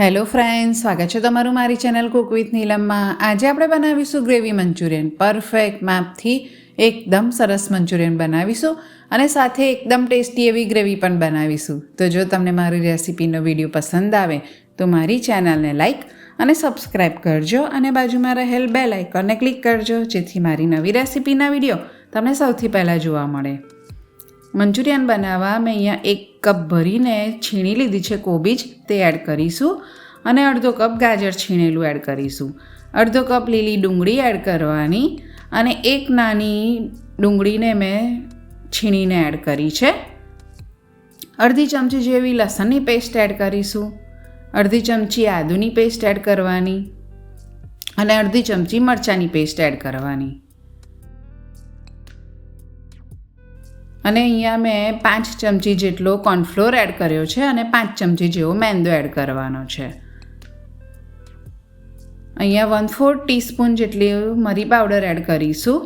Hello friend સ્વાગત છે તમારું મારી ચેનલ કુક વિથ નીલમમાં આજે આપણે બનાવીશું ગ્રેવી મંચુરિયન. પરફેક્ટ માપથી એકદમ સરસ મંચુરિયન બનાવીશું અને સાથે એકદમ ટેસ્ટી એવી ગ્રેવી પણ બનાવીશું. તો જો તમને મારી રેસિપીનો વીડિયો પસંદ આવે, તો મારી ચેનલને લાઈક અને સબસ્ક્રાઇબ કરજો અને બાજુમાં રહેલ બે લાઇકોનને ક્લિક કરજો, જેથી મારી નવી રેસિપીના વીડિયો તમને સૌથી પહેલાં જોવા મળે. મંચુરિયન બનાવવા મેં અહીંયા એક કપ ભરીને છીણી લીધી છે કોબીજ તે એડ કરીશું. અને અડધો કપ ગાજર છીણેલું એડ કરીશું. અડધો કપ લીલી ડુંગળી એડ કરવાની અને એક નાની ડુંગળીને મેં છીણીને એડ કરી છે. અડધી ચમચી જેવી લસણની પેસ્ટ એડ કરીશું. અડધી ચમચી આદુની પેસ્ટ એડ કરવાની અને અડધી ચમચી મરચાંની પેસ્ટ એડ કરવાની. અને અહીંયા મેં પાંચ ચમચી જેટલો કોર્નફ્લોર એડ કર્યો છે અને પાંચ ચમચી જેવો મેંદો એડ કરવાનો છે. અહીંયા વન ફોર ટીસ્પૂન જેટલી મરી પાવડર એડ કરીશું.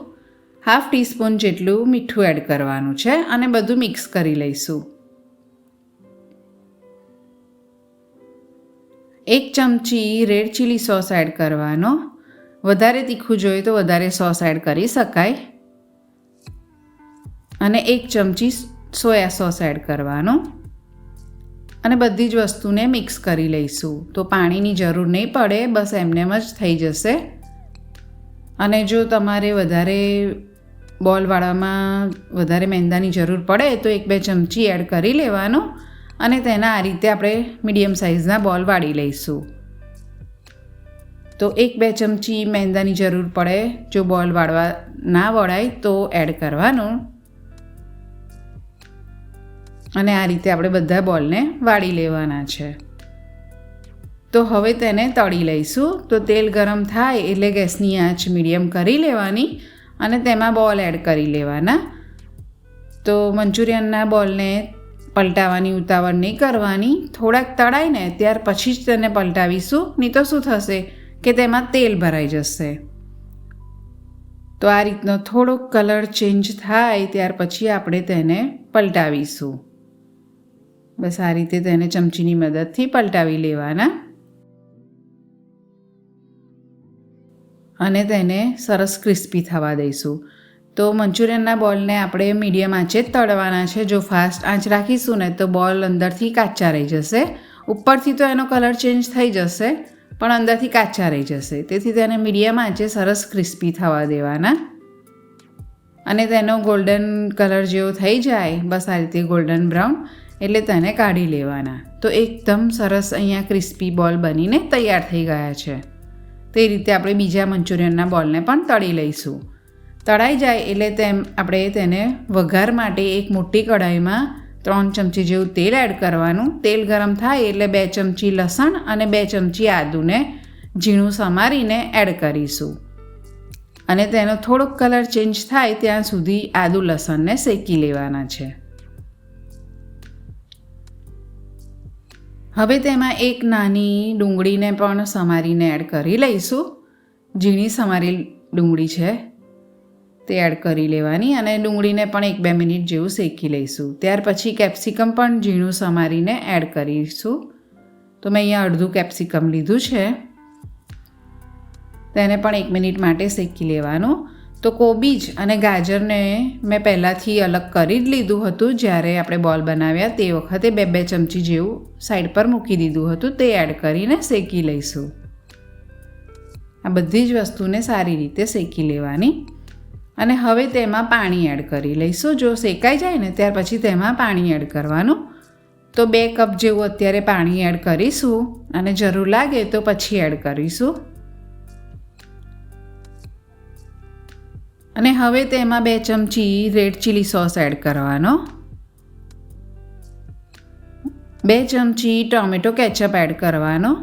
હાફ ટીસ્પૂન જેટલું મીઠું એડ કરવાનું છે અને બધું મિક્સ કરી લઈશું. એક ચમચી રેડ ચીલી સોસ એડ કરવાનો. વધારે તીખું જોઈએ તો વધારે સોસ એડ કરી શકાય. અને એક ચમચી સોયા સોસ એડ કરવાનો. અને બધી જ વસ્તુને મિક્સ કરી લઈશું. તો પાણીની જરૂર નહીં પડે, બસ એમનેમ જ થઈ જશે. અને જો તમારે વધારે બોલ વાળવામાં વધારે મેંદાની જરૂર પડે, તો એક બે ચમચી એડ કરી લેવાનો. અને તેના આ રીતે આપણે મીડિયમ સાઇઝના બોલ વાળી લઈશું. તો એક બે ચમચી મેંદાની જરૂર પડે, જો બોલ વાળવા ના વળાય તો એડ કરવાનું. અને આ રીતે આપણે બધા બોલને વાળી લેવાના છે. તો હવે તેને તળી લઈશું. તો તેલ ગરમ થાય એટલે ગેસની આંચ મીડિયમ કરી લેવાની અને તેમાં બોલ એડ કરી લેવાના. તો મંચુરિયનના બોલને પલટાવવાની ઉતાવળ નહીં કરવાની. થોડાક તળાઈને ત્યાર પછી જ તેને પલટાવીશું. નહીં તો શું થશે કે તેમાં તેલ ભરાઈ જશે. તો આ રીતનો થોડોક કલર ચેન્જ થાય ત્યાર પછી આપણે તેને પલટાવીશું. બસ આ રીતે તેને ચમચીની મદદથી પલટાવી લેવાના. અને તેને સરસ ક્રિસ્પી થવા દઈશું. તો મંચુરિયનના બોલને આપણે મીડિયમ આંચે જ તળવાના છે. જો ફાસ્ટ આંચ રાખીશું ને તો બોલ અંદરથી કાચા રહી જશે. ઉપરથી તો એનો કલર ચેન્જ થઈ જશે, પણ અંદરથી કાચા રહી જશે. તેથી તેને મીડિયમ આંચે સરસ ક્રિસ્પી થવા દેવાના. અને તેનો ગોલ્ડન કલર જેવો થઈ જાય, બસ આ રીતે ગોલ્ડન બ્રાઉન. એટલે તેને કાઢી લેવાના. તો એકદમ સરસ અહીંયા ક્રિસ્પી બોલ બનીને તૈયાર થઈ ગયા છે. તે રીતે આપણે બીજા મંચુરિયનના બોલને પણ તળી લઈશું. તળાઈ જાય એટલે તેમ આપણે તેને વઘાર માટે એક મોટી કઢાઈમાં ત્રણ ચમચી જેવું તેલ એડ કરવાનું. તેલ ગરમ થાય એટલે બે ચમચી લસણ અને બે ચમચી આદુને ઝીણું સમારીને એડ કરીશું. અને તેનો થોડોક કલર ચેન્જ થાય ત્યાં સુધી આદુ લસણને શેકી લેવાના છે. હવે તેમાં એક નાની ડુંગળીને પણ સમારીને એડ કરી લઈશું. ઝીણી સમારી ડુંગળી છે, તે એડ કરી લેવાની અને ડુંગળીને પણ એક બે મિનિટ જેવું શેકી લઈશું. ત્યાર પછી કેપ્સિકમ પણ ઝીણું સમારીને એડ કરીશું. તો મેં અહીંયા અડધું કેપ્સિકમ લીધું છે. તેને પણ એક મિનિટ માટે શેકી લેવાનું. તો કોબીજ અને ગાજરને મેં પહેલાંથી અલગ કરી જ લીધું હતું. જ્યારે આપણે બોલ બનાવ્યા તે વખતે બે બે ચમચી જેવું સાઈડ પર મૂકી દીધું હતું. તે એડ કરીને શેકી લઈશું. આ બધી જ વસ્તુને સારી રીતે શેકી લેવાની. અને હવે તેમાં પાણી એડ કરી લઈશું. જો શેકાઈ જાય ને ત્યાર પછી તેમાં પાણી એડ કરવાનું. તો બે કપ જેવું અત્યારે પાણી એડ કરીશું. અને જરૂર લાગે તો પછી એડ કરીશું. અને હવે તેમાં બે ચમચી રેડ ચીલી સોસ એડ કરવાનો. બે ચમચી ટોમેટો કેચઅપ એડ કરવાનો.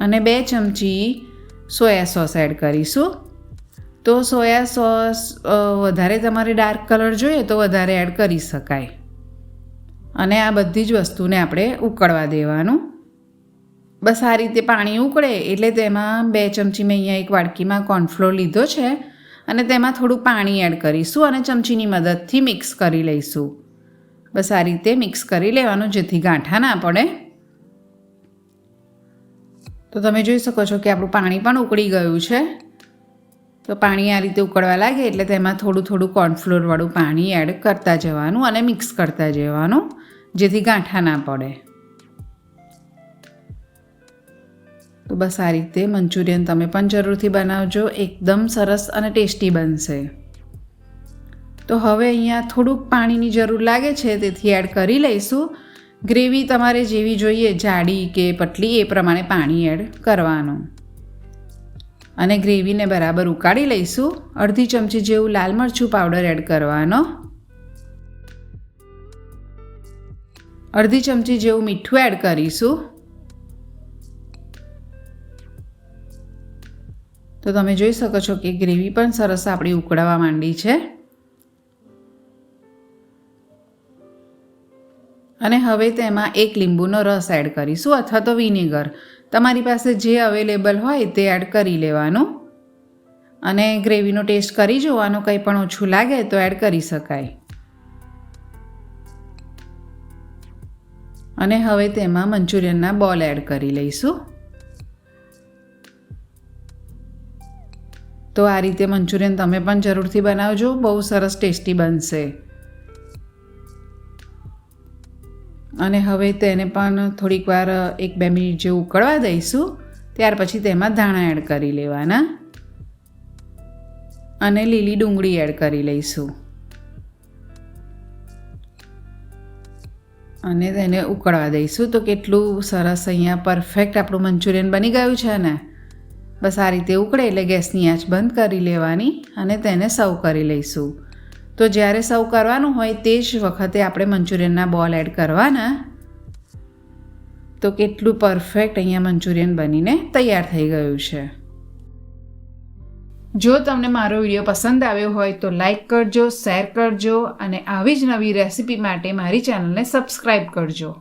અને બે ચમચી સોયા સોસ એડ કરીશું. તો સોયા સોસ વધારે તમારે ડાર્ક કલર જોઈએ તો વધારે એડ કરી શકાય. અને આ બધી જ વસ્તુને આપણે ઉકળવા દેવાનું. બસ આ રીતે પાણી ઉકળે એટલે તેમાં બે ચમચી મેં અહીંયા એક વાડકીમાં કોર્નફ્લોર લીધો છે અને તેમાં થોડું પાણી એડ કરીશું અને ચમચીની મદદથી મિક્સ કરી લઈશું. બસ આ રીતે મિક્સ કરી લેવાનું જેથી ગાંઠા ના પડે. તો તમે જોઈ શકો છો કે આપણું પાણી પણ ઉકળી ગયું છે. તો પાણી આ રીતે ઉકળવા લાગે એટલે તેમાં થોડું થોડું કોર્નફ્લોરવાળું પાણી એડ કરતા જવાનું અને મિક્સ કરતા જવાનું જેથી ગાંઠા ના પડે. તો બસ આ રીતે મંચુરિયન તમે પણ જરૂરથી બનાવજો. એકદમ સરસ અને ટેસ્ટી બનશે. તો હવે અહીંયા થોડુંક પાણીની જરૂર લાગે છે, તેથી એડ કરી લઈશું. ગ્રેવી તમારે જેવી જોઈએ, જાડી કે પટલી એ પ્રમાણે પાણી એડ કરવાનું. અને ગ્રેવીને બરાબર ઉકાળી લઈશું. અડધી ચમચી જેવું લાલ મરચું પાવડર એડ કરવાનો. અડધી ચમચી જેવું મીઠું એડ કરીશું. તો તમે જોઈ શકો છો કે ગ્રેવી પણ સરસ આપણી ઉકળાવા માંડી છે. અને હવે તેમાં એક લીંબુનો રસ એડ કરીશું અથવા તો વિનેગર. તમારી પાસે જે અવેલેબલ હોય તે એડ કરી લેવાનું. અને ગ્રેવીનો ટેસ્ટ કરી જોવાનો કંઈ પણ ઓછું લાગે તો એડ કરી શકાય. અને હવે તેમાં મંચુરિયનના બોલ એડ કરી લઈશું. તો આ રીતે મંચુરિયન તમે પણ જરૂરથી બનાવજો. બહુ સરસ ટેસ્ટી બનશે. અને હવે તેને પણ થોડીક વાર એક બે મિનિટ જેવું ઉકળવા દઈશું. ત્યાર પછી તેમાં ધાણા એડ કરી લેવાના. અને લીલી ડુંગળી એડ કરી લઈશું. અને તેને ઉકળવા દઈશું. તો કેટલું સરસ અહીંયા પરફેક્ટ આપણું મંચુરિયન બની ગયું છે ને? બસ આ રીતે ઉકળે એટલે ગેસની આંચ બંધ કરી લેવાની અને તેને સર્વ કરી લઈશું. તો જ્યારે સર્વ કરવાનું હોય તે જ વખતે આપણે મંચુરિયનના બોલ એડ કરવાના. તો કેટલું પરફેક્ટ અહીંયા મંચુરિયન બનીને તૈયાર થઈ ગયું છે. જો તમને મારો વીડિયો પસંદ આવ્યો હોય તો લાઈક કરજો, શેર કરજો અને આવી જ નવી રેસિપી માટે મારી ચેનલને સબસ્ક્રાઈબ કરજો.